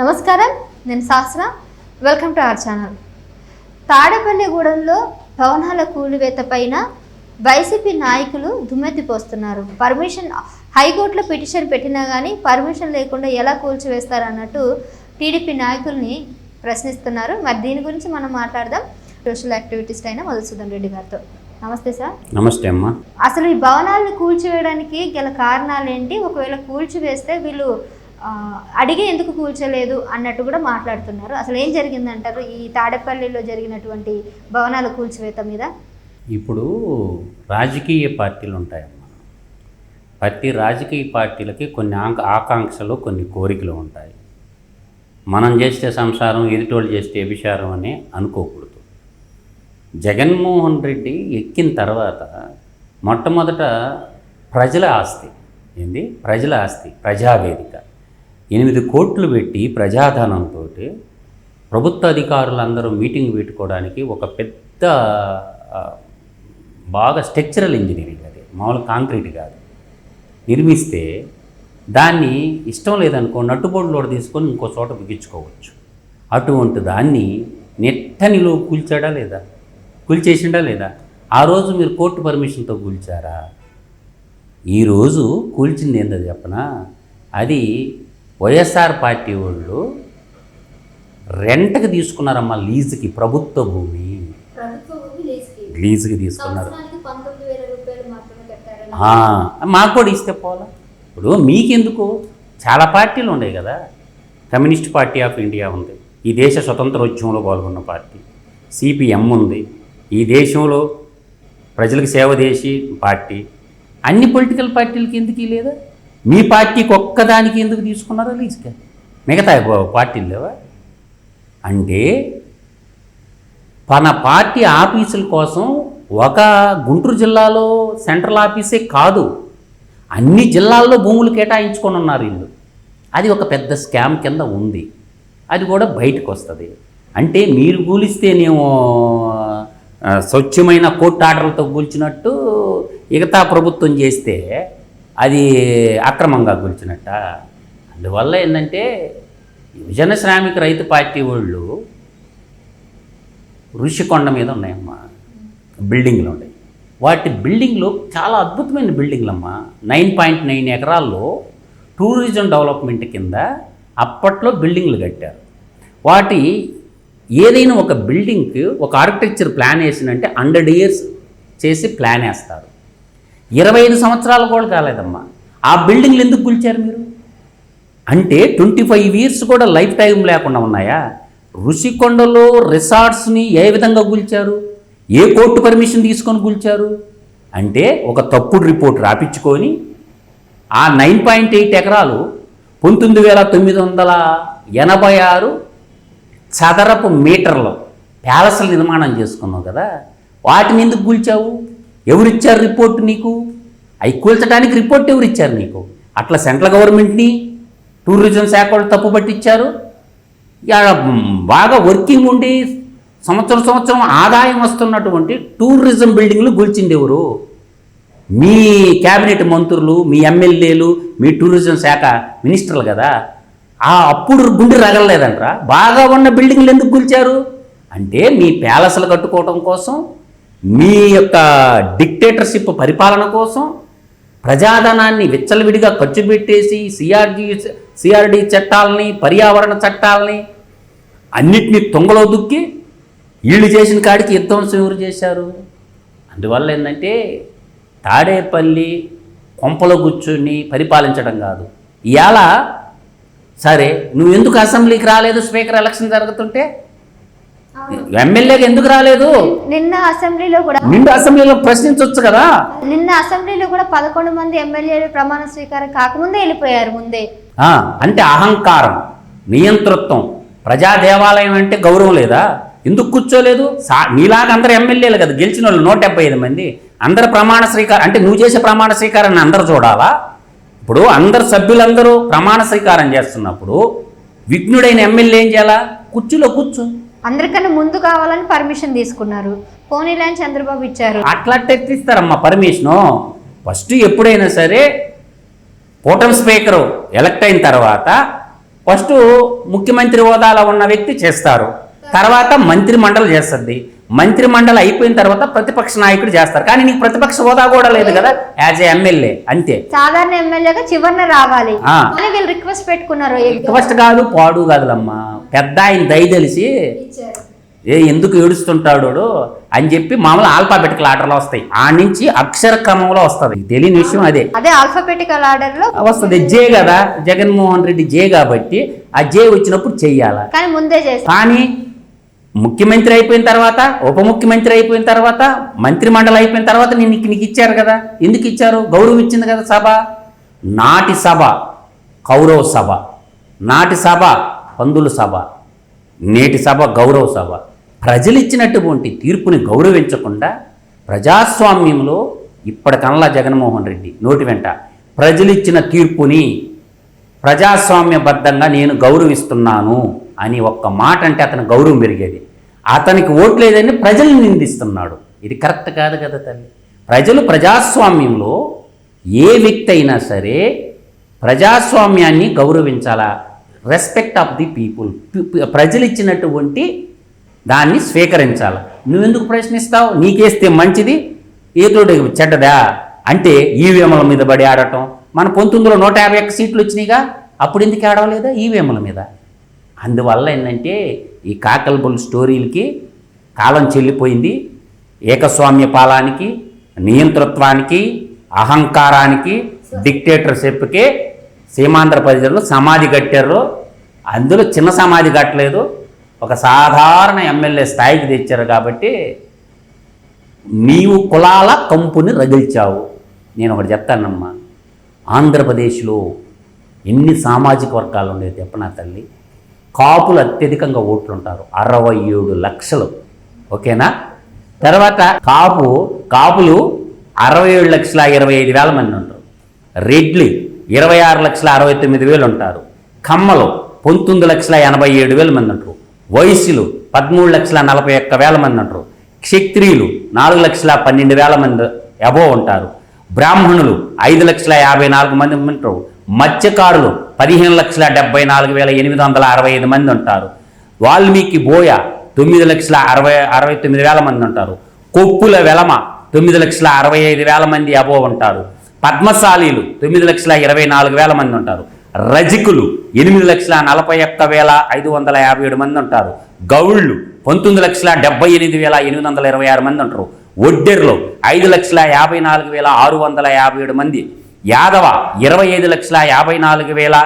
నమస్కారం నేను శాస్త్ర. వెల్కమ్ టు అవర్ ఛానల్ తాడేపల్లిగూడెంలో భవనాల కూలివేత పైన వైసీపీ నాయకులు దుమ్మెత్తిపోస్తున్నారు పర్మిషన్ హైకోర్టులో పిటిషన్ పెట్టినా కానీ పర్మిషన్ లేకుండా ఎలా కూల్చివేస్తారు అన్నట్టు టీడీపీ నాయకుల్ని ప్రశ్నిస్తున్నారు. మరి దీని గురించి మనం మాట్లాడదాం. సోషల్ యాక్టివిటీస్ట్ అయిన మధుసూదన్ రెడ్డి గారితో. నమస్తే సార్. నమస్తే అమ్మా. అసలు ఈ భవనాలను కూల్చివేయడానికి గల కారణాలు ఏంటి ఒకవేళ కూల్చివేస్తే వీళ్ళు అడిగి ఎందుకు కూల్చలేదు అన్నట్టు కూడా మాట్లాడుతున్నారు. అసలు ఏం జరిగిందంటారు? ఈ తాడేపల్లిలో జరిగినటువంటి భవనాల కూల్చివేత మీద? ఇప్పుడు రాజకీయ పార్టీలు ఉంటాయమ్మా. ప్రతి రాజకీయ పార్టీలకి కొన్ని ఆంక ఆకాంక్షలు కొన్ని కోరికలు ఉంటాయి. మనం చేస్తే సంసారం ఎదుటోళ్ళు చేస్తే వ్యభిచారం అని అనుకోకూడదు. జగన్మోహన్ రెడ్డి ఎక్కిన తర్వాత మొట్టమొదట ప్రజల ఆస్తి. ఏంది? ప్రజల ఆస్తి ప్రజావేదిక. ఎనిమిది కోట్లు పెట్టి ప్రజాధనంతో ప్రభుత్వ అధికారులందరూ మీటింగ్ పెట్టుకోవడానికి ఒక పెద్ద బాగా స్ట్రక్చరల్ ఇంజనీరింగ్ అది. మామూలు కాంక్రీట్ కాదు. నిర్మిస్తే దాన్ని ఇష్టం లేదనుకో నట్టుబోడులో తీసుకొని ఇంకో చోట బిగించుకోవచ్చు. అటువంటి దాన్ని నెట్టనిలో కూల్చాడా లేదా? కూల్చేసిండా లేదా? ఆ రోజు మీరు కోర్టు పర్మిషన్తో కూల్చారా? ఈరోజు కూల్చింది ఏందో చెప్పనా? అది వైఎస్ఆర్ పార్టీ వాళ్ళు రెంట్కి తీసుకున్నారమ్మా లీజుకి ప్రభుత్వ భూమి. లీజుకి. తీసుకున్నారు. మాకు కూడా ఇస్తే పోలా ఇప్పుడు మీకెందుకు? చాలా పార్టీలు ఉన్నాయి కదా. కమ్యూనిస్ట్ పార్టీ ఆఫ్ ఇండియా ఉంది. ఈ దేశ స్వతంత్రోద్యమంలో పాల్గొన్న పార్టీ. సిపిఎం ఉంది. ఈ దేశంలో ప్రజలకు సేవ చేసి పార్టీ. అన్ని పొలిటికల్ పార్టీలకి ఎందుకు లేదా? మీ పార్టీకి ఒక్కదానికి ఎందుకు తీసుకున్నారో లీజుగా మిగతా పార్టీలు లేవా? అంటే మన పార్టీ ఆఫీసుల కోసం ఒక గుంటూరు జిల్లాలో సెంట్రల్ ఆఫీసే కాదు అన్ని జిల్లాల్లో భూములు కేటాయించుకొని ఉన్నారు వీళ్ళు. అది ఒక పెద్ద స్కామ్ కింద ఉంది. అది కూడా బయటకు వస్తుంది. అంటే మీరు కూలిస్తేనేమో స్వచ్ఛమైన కోర్టు ఆర్డర్లతో కూల్చినట్టు మిగతా ప్రభుత్వం చేస్తే అది అక్రమంగా కూల్చినట్ట. అందువల్ల ఏంటంటే యువజన శ్రామిక రైతు పార్టీ వాళ్ళు ఋషికొండ మీద ఉన్నాయమ్మా. బిల్డింగ్లు ఉన్నాయి వాటి బిల్డింగ్లు చాలా అద్భుతమైన బిల్డింగ్లు అమ్మా నైన్ పాయింట్ నైన్ ఎకరాల్లో టూరిజం డెవలప్మెంట్ కింద అప్పట్లో బిల్డింగ్లు కట్టారు. వాటి ఏదైనా ఒక బిల్డింగ్కి ఒక ఆర్కిటెక్చర్ ప్లాన్ వేసినంటే హండ్రెడ్ ఇయర్స్ చేసి ప్లాన్ వేస్తారు. ఇరవై ఐదు సంవత్సరాలు కూడా కాలేదమ్మా. ఆ బిల్డింగ్లు ఎందుకు కూల్చారు మీరు? అంటే ట్వంటీ ఫైవ్ ఇయర్స్ కూడా లైఫ్ టైం లేకుండా ఉన్నాయా? రుషికొండలో రిసార్ట్స్ని ఏ విధంగా కూల్చారు ఏ కోర్టు పర్మిషన్ తీసుకొని కూల్చారు అంటే ఒక తప్పుడు రిపోర్ట్ రాపించుకొని ఆ నైన్ పాయింట్ ఎయిట్ ఎకరాలు పంతొమ్మిది వేల తొమ్మిది వందల ఎనభై ఆరు చదరపు మీటర్లు ప్యాలెస్ల నిర్మాణం చేసుకున్నావు కదా. వాటిని ఎందుకు కూల్చావు ఎవరిచ్చారు రిపోర్ట్ నీకు? అవి కూల్చడానికి రిపోర్ట్ ఎవరిచ్చారు నీకు? అట్లా సెంట్రల్ గవర్నమెంట్ని టూరిజం శాఖ వాళ్ళు తప్పు పట్టించారు? ఇక బాగా వర్కింగ్ ఉండి సంవత్సరం సంవత్సరం ఆదాయం వస్తున్నటువంటి టూరిజం బిల్డింగ్లు కూల్చింది ఎవరు? మీ క్యాబినెట్ మంత్రులు మీ ఎమ్మెల్యేలు మీ టూరిజం శాఖ మినిస్టర్లు కదా? ఆ అప్పుడు గుండె రగలలేదంట్రా? బాగా ఉన్న బిల్డింగ్లు ఎందుకు గుల్చారు? అంటే మీ ప్యాలెస్లు కట్టుకోవటం కోసం మీ యొక్క డిక్టేటర్షిప్ పరిపాలన కోసం ప్రజాధనాన్ని విచ్చలవిడిగా ఖర్చు పెట్టేసి సిఆర్జీ సిఆర్డి చట్టాలని పర్యావరణ చట్టాలని అన్నిటినీ తొంగలో దుక్కి వీళ్ళు చేసిన కాడికి విధ్వంసం ఎవరు చేశారు. అందువల్ల ఏంటంటే తాడేపల్లి కొంపలో కూర్చుని పరిపాలించడం కాదు. ఇవాళ సరే నువ్వు ఎందుకు అసెంబ్లీకి రాలేదు స్పీకర్ ఎలక్షన్ జరుగుతుంటే? ఎమ్మెల్యేగా ఎందుకు రాలేదు? నిన్న అసెంబ్లీలో కూడా నిండు అసెంబ్లీలో ప్రశ్నించవచ్చు కదా. నిన్న అసెంబ్లీలో కూడా పదకొండు మంది ఎమ్మెల్యేలు ప్రమాణ స్వీకారం కాకముందే వెళ్ళిపోయారు ముందే. ఆ, అంటే అహంకారం నియంతృత్వం ప్రజా దేవాలయం అంటే గౌరవం లేదా? ఎందుకు కూర్చోలేదు? సా నీలాగా అందరు ఎమ్మెల్యేలు కదా గెలిచిన వాళ్ళు నూట డెబ్బై ఐదు మంది. అందరు ప్రమాణ స్వీకారం అంటే నువ్వు చేసే ప్రమాణ స్వీకారాన్ని అందరు చూడాలా? ఇప్పుడు అందరు సభ్యులందరూ ప్రమాణ స్వీకారం చేస్తున్నప్పుడు విఘ్నుడైన ఎమ్మెల్యే ఏం చేయాలా? కుర్చీలో కూర్చో. అందరికన్నా ముందు కావాలని పర్మిషన్ తీసుకున్నారు. పోనీలని చంద్రబాబు ఇచ్చారు. అట్లా తెచ్చిస్తారమ్మా పర్మిషను. ఫస్ట్ ఎప్పుడైనా సరే కూటమి స్పీకరు ఎలక్ట్ అయిన తర్వాత ఫస్ట్ ముఖ్యమంత్రి హోదాలో ఉన్న వ్యక్తి చేస్తారు. తర్వాత మంత్రి మండలి చేస్తుంది. మంత్రి మండలి అయిపోయిన తర్వాత ప్రతిపక్ష నాయకుడు చేస్తారు. కానీ నీకు ప్రతిపక్ష హోదా కూడా లేదు కదా? యాజ్ ఏ ఎమ్మెల్యే అంతే. సాధారణ ఎమ్మెల్యేగా చివరిన రావాలి. వీళ్ళు రిక్వెస్ట్ పెట్టుకున్నారు. ఫస్ట్ కాదు పాడు కాదులమ్మా. పెద్ద ఆయన దయ తెలిసి ఏ ఎందుకు ఏడుస్తుంటాడు అని చెప్పి మామూలు ఆల్ఫాబెటికల్ ఆర్డర్లో వస్తాయి. ఆ నుంచి అక్షర క్రమంలో వస్తుంది. తెలియని విషయం అదే. అదే ఆల్ఫాబెటికల్ ఆర్డర్లో వస్తుంది. జే కదా. జగన్మోహన్ రెడ్డి జే కాబట్టి ఆ జే వచ్చినప్పుడు చెయ్యాల? కానీ ముందే కానీ ముఖ్యమంత్రి అయిపోయిన తర్వాత ఉప ముఖ్యమంత్రి అయిపోయిన తర్వాత మంత్రి మండలి అయిపోయిన తర్వాత నేను నీకు ఇచ్చారు కదా. ఎందుకు ఇచ్చారు? గౌరవం ఇచ్చింది కదా సభ. నాటి సభ కౌరవ సభ. నాటి సభ పందుల సభ. నేటి సభ గౌరవ సభ. ప్రజలు ఇచ్చినటువంటి తీర్పుని గౌరవించకుండా ప్రజాస్వామ్యంలో ఇప్పటికల్లా జగన్మోహన్ రెడ్డి నోటి వెంట ప్రజలు ఇచ్చిన తీర్పుని ప్రజాస్వామ్యబద్ధంగా నేను గౌరవిస్తున్నాను. అని ఒక్క మాట అంటే అతని గౌరవం పెరిగేది. అతనికి ఓటు లేదని ప్రజల్ని నిందిస్తున్నాడు. ఇది కరెక్ట్ కాదు కదా తల్లి. ప్రజలు ప్రజాస్వామ్యంలో ఏ వ్యక్తి అయినా సరే ప్రజాస్వామ్యాన్ని గౌరవించాలా? రెస్పెక్ట్ ఆఫ్ ది పీపుల్ ప్రజలు ఇచ్చినటువంటి దాన్ని స్వీకరించాలి? నువ్వెందుకు ప్రశ్నిస్తావు? నీకేస్తే మంచిది? ఏతోటి చెడ్డదా? అంటే ఈవీఎంల మీద పడి ఆడటం. మన పంతొమ్మిదిలో నూట యాభై ఒక్క సీట్లు వచ్చినాయిగా. అప్పుడు ఎందుకు ఆడవలేదా ఈవీఎంల మీద. అందువల్ల ఏంటంటే ఈ కాకల్బుల్ స్టోరీలకి కాలం చెల్లిపోయింది. ఏకస్వామ్య పాలానికి నియంతృత్వానికి అహంకారానికి డిక్టేటర్షిప్కి సీమాంధ్ర ప్రజలు సమాధి కట్టారు. అందులో చిన్న సమాధి కట్టలేదు. ఒక సాధారణ ఎమ్మెల్యే స్థాయికి తెచ్చారు కాబట్టి నీవు కులాల కంపుని రగిల్చావు. నేను ఒకటి చెప్తానమ్మా. ఆంధ్రప్రదేశ్లో ఎన్ని సామాజిక వర్గాలు ఉండేవి చెప్పనా తల్లి? కాపులు అత్యధికంగా ఓట్లుంటారు. అరవై ఏడు లక్షలు. ఓకేనా? తర్వాత కాపు కాపులు అరవై ఏడు లక్షల ఇరవై ఐదు వేల మంది ఉంటారు. రెడ్లు ఇరవై ఆరు లక్షల అరవై తొమ్మిది వేలు ఉంటారు. కమ్మలు పంతొమ్మిది లక్షల ఎనభై ఏడు వేల మంది ఉంటారు. వయస్సులు పదమూడు లక్షల నలభై ఒక్క వేల మంది ఉంటారు. క్షత్రియులు నాలుగు లక్షల పన్నెండు వేల మంది అబో ఉంటారు. బ్రాహ్మణులు ఐదు లక్షల యాభై నాలుగు మంది ఉంటారు. మత్స్యకారులు పదిహేను లక్షల డెబ్బై నాలుగు వేల ఎనిమిది వందల అరవై ఐదు మంది ఉంటారు. వాల్మీకి బోయ తొమ్మిది లక్షల అరవై అరవై తొమ్మిది వేల మంది ఉంటారు. కొప్పుల వెలమ తొమ్మిది లక్షల అరవై ఐదు వేల మంది అబో ఉంటారు. పద్మశాలీలు తొమ్మిది లక్షల ఇరవై నాలుగు వేల మంది ఉంటారు. రజికులు ఎనిమిది లక్షల నలభై ఒక్క వేల ఐదు వందల యాభై ఏడు మంది ఉంటారు. గౌళ్ళు పంతొమ్మిది లక్షల డెబ్బై ఎనిమిది వేల ఎనిమిది వందల ఇరవై ఆరు మంది ఉంటారు. ఒడ్డెర్లో ఐదు లక్షల యాభై నాలుగు వేల ఆరు వందల యాభై ఏడు మంది యాదవ ఇరవై ఐదు లక్షల యాభై నాలుగు వేల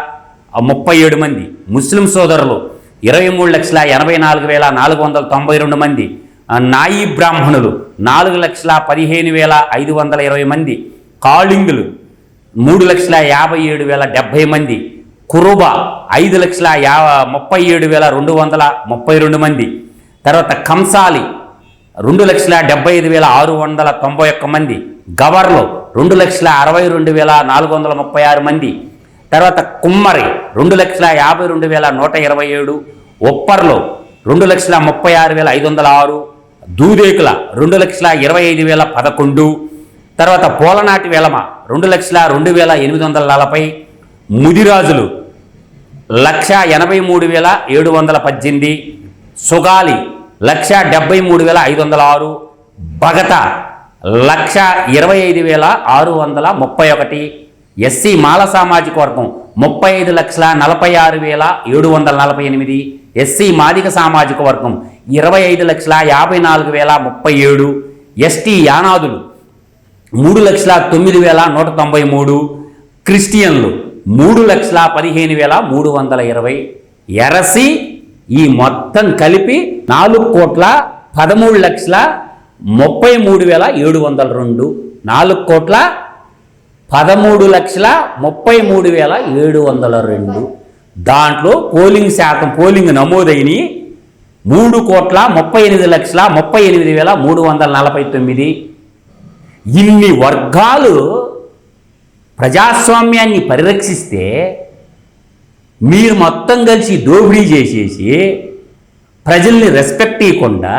ముప్పై ఏడు మంది ముస్లిం సోదరులు ఇరవై మూడు లక్షల ఎనభై నాలుగు వేల నాలుగు వందల తొంభై రెండు మంది నాయి బ్రాహ్మణులు నాలుగు లక్షల పదిహేను వేల ఐదు వందల ఇరవై మంది కాళింగులు మూడు లక్షల యాభై ఏడు వేల డెబ్భై మంది కురుబ ఐదు లక్షల యా ముప్పై ఏడు వేల రెండు వందల ముప్పై రెండు మంది తర్వాత కంసాలి రెండు లక్షల డెబ్బై ఐదు వేల ఆరు వందల తొంభై ఒక్క మంది. గవర్లు రెండు లక్షల అరవై రెండు వేల నాలుగు వందల ముప్పై ఆరు మంది. తర్వాత కుమ్మరి రెండు లక్షల యాభై రెండు వేల నూట ఇరవై ఏడు. ఒప్పర్లో రెండు లక్షల ముప్పై ఆరు వేల ఐదు వందల ఆరు. దూదేకుల రెండు లక్షల ఇరవై ఐదు వేల పదకొండు. తర్వాత పోలనాటి వేలమ రెండు లక్షల రెండు వేల ఎనిమిది వందల నలభై. ముదిరాజులు లక్ష ఎనభై మూడు వేల ఏడు వందల పద్దెనిమిది. సుగాలి లక్ష డెబ్బై మూడు వేల ఐదు వందల ఆరు భగత లక్ష ఇరవై ఐదు వేల ఆరు వందల ముప్పై ఒకటి ఎస్సీ మాల సామాజిక వర్గం ముప్పై ఐదు లక్షల నలభై ఆరు వేల ఏడు వందల నలభై ఎనిమిది ఎస్సీ మాదిక సామాజిక వర్గం ఇరవై ఐదు లక్షల యాభై నాలుగు వేల ముప్పై ఏడు ఎస్టీ యానాదులు మూడు లక్షల తొమ్మిది వేల నూట తొంభై మూడు క్రిస్టియన్లు మూడు లక్షల పదిహేను వేల మూడు వందల ఇరవై ఎరసి ఈ మొత్తం మొత్తం కలిపి నాలుగు కోట్ల పదమూడు లక్షల ముప్పై మూడు వేల ఏడు వందల రెండు. నాలుగు కోట్ల పదమూడు లక్షల ముప్పై మూడు వేల ఏడు వందల రెండు. దాంట్లో పోలింగ్ శాతం పోలింగ్ నమోదైనవి మూడు కోట్ల ముప్పై ఎనిమిది లక్షల ముప్పై ఎనిమిది వేల మూడు వందల నలభై తొమ్మిది. ఇన్ని వర్గాలు ప్రజాస్వామ్యాన్ని పరిరక్షిస్తే మీరు మొత్తం కలిసి దోపిడీ చేసేసి ప్రజల్ని రెస్పెక్ట్ ఇవ్వకుండా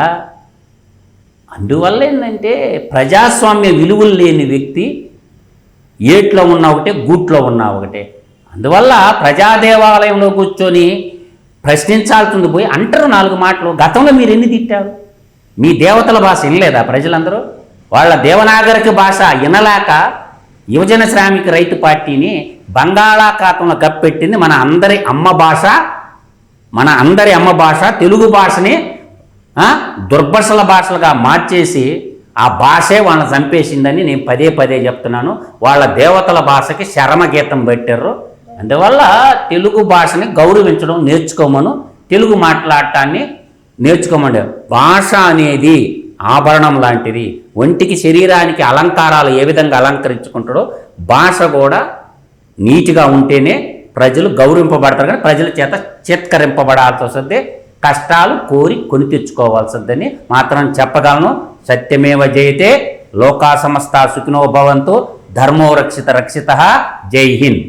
అందువల్ల ఏంటంటే ప్రజాస్వామ్య విలువలు లేని వ్యక్తి ఏట్లో ఉన్నా ఒకటే గూట్లో ఉన్నా ఒకటే. అందువల్ల ప్రజా దేవాలయంలో కూర్చొని ప్రశ్నించాల్సింది పోయి అంటారు నాలుగు మాటలు. గతంలో మీరు ఎన్ని తిట్టారు? మీ దేవతల భాష వినలేదా ప్రజలందరూ? వాళ్ళ దేవనాగరిక భాష వినలేక యువజన శ్రామిక రైతు పార్టీని బంగాళాఖాతంలో కప్పెట్టింది మన అందరి అమ్మ భాష మన అందరి అమ్మ భాష తెలుగు భాషని ఆ, దుర్భషల భాషలుగా మార్చేసి ఆ భాషే వాళ్ళని చంపేసిందని నేను పదే పదే చెప్తున్నాను. వాళ్ళ దేవతల భాషకి శరమగీతం పెట్టారు అందువల్ల తెలుగు భాషని గౌరవించడం నేర్చుకోమను. తెలుగు మాట్లాడటాన్ని నేర్చుకోమండి. భాష అనేది ఆభరణం లాంటిది. ఒంటికి శరీరానికి అలంకారాలు ఏ విధంగా అలంకరించుకుంటాడో భాష కూడా నీట్గా ఉంటేనే ప్రజలు గౌరవింపబడతారు కానీ ప్రజల చేత చిత్కరింపబడాల్సి వస్తుంది కష్టాలు కోరి కొని తెచ్చుకోవాల్సిందని మాత్రం చెప్పగలను. సత్యమేవ జయతే లోకా సమస్త సుఖినో భవంతు ధర్మో రక్షిత రక్షిత జై హింద్.